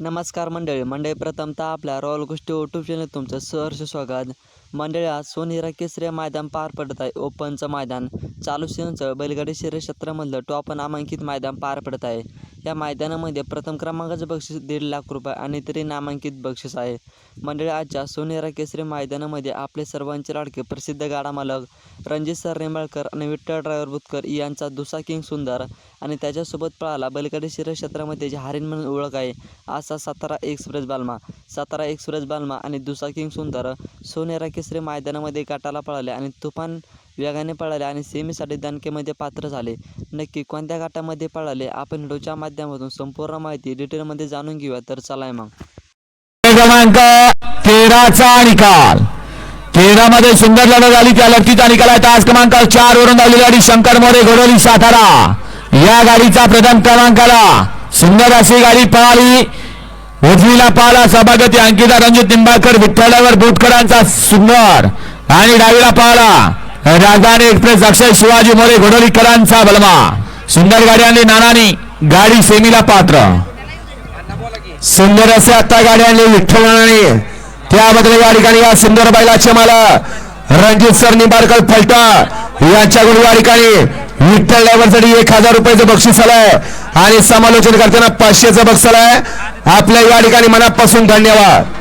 नमस्कार मंडळी मंडळी प्रथमतः आपल्या रॉयल गोष्टी यूट्यूब चॅनल तुमचं सहर्ष स्वागत. मंडळी आज सोनेरा केसरे मैदान पार पडत आहे ओपनचं मैदान. चालू सीझनचं बैलगाडी शरीर क्षेत्रामधलं टॉप नामांकित मैदान पार पडत आहे. या मैदानामध्ये प्रथम क्रमांकाचं बक्षीस दीड लाख रुपये आणि तरी नामांकित बक्षीस आहे. मंडळी आजच्या सोनेरा केसरी मैदानामध्ये आपले सर्वांचे लाडके प्रसिद्ध गाडा मालक रणजित सर निंबाळकर आणि विठ्ठल ड्रायव्हर बुतकर यांचा दुसा किंग सुंदर आणि त्याच्यासोबत पळाला बैलगाडी शर्यत क्षेत्रामध्ये जे हारीन म्हणून ओळख आहे. असा सातारा एक्सप्रेस बालमा. सातारा एक्सप्रेस बालमा आणि दुसा किंग सुंदर सोनेरा केसरी मैदानामध्ये गाठाला पळाले आणि तुफान वेगाने पळाले आणि सेमीसाठी दणकेमध्ये पात्र झाले. नक्की कोणत्या गाठामध्ये पळाले? आपण व्हिडिओच्या माध्यमातून संपूर्ण माहिती डिटेलमध्ये जाणून घेऊया. तर चला मग. क्रमांक तेराचा निकाल. तेरा मध्ये सुंदर लढत झाली. त्या लढतीचा निकाल आहे. तास क्रमांक चार वरून धावलेली गाडी शंकर मोरे घोडोली सातारा. या गाडीचा प्रथम क्रमांकाला सुंदर अशी गाडी पळाली. उजवीला पाला सभागती अंकिता रणजित निंबाळकर विठ्ठलावर बुटकरांचा सुंदर. आणि डावीला पाहला राजधानी एक्सप्रेस अक्षय शिवाजी मोरे घोडोलीकरांचा बलमा. सुंदर गाडी आणली नानानी गाडी सेमीला पात्र. सुंदर असे आता गाडी आणली विठ्ठलाने त्याबद्दल या ठिकाणी या सुंदर बैलाचे मला रणजित सर निंबारकर फलटा यांच्याकडून या ठिकाणी विठ्ठल ड्रायव्हरसाठी एक हजार रुपयाचं बक्षीस आलंय. आणि समालोचन करताना पाचशेचं बक्षीस आलंय. आपल्या या ठिकाणी मनापासून धन्यवाद.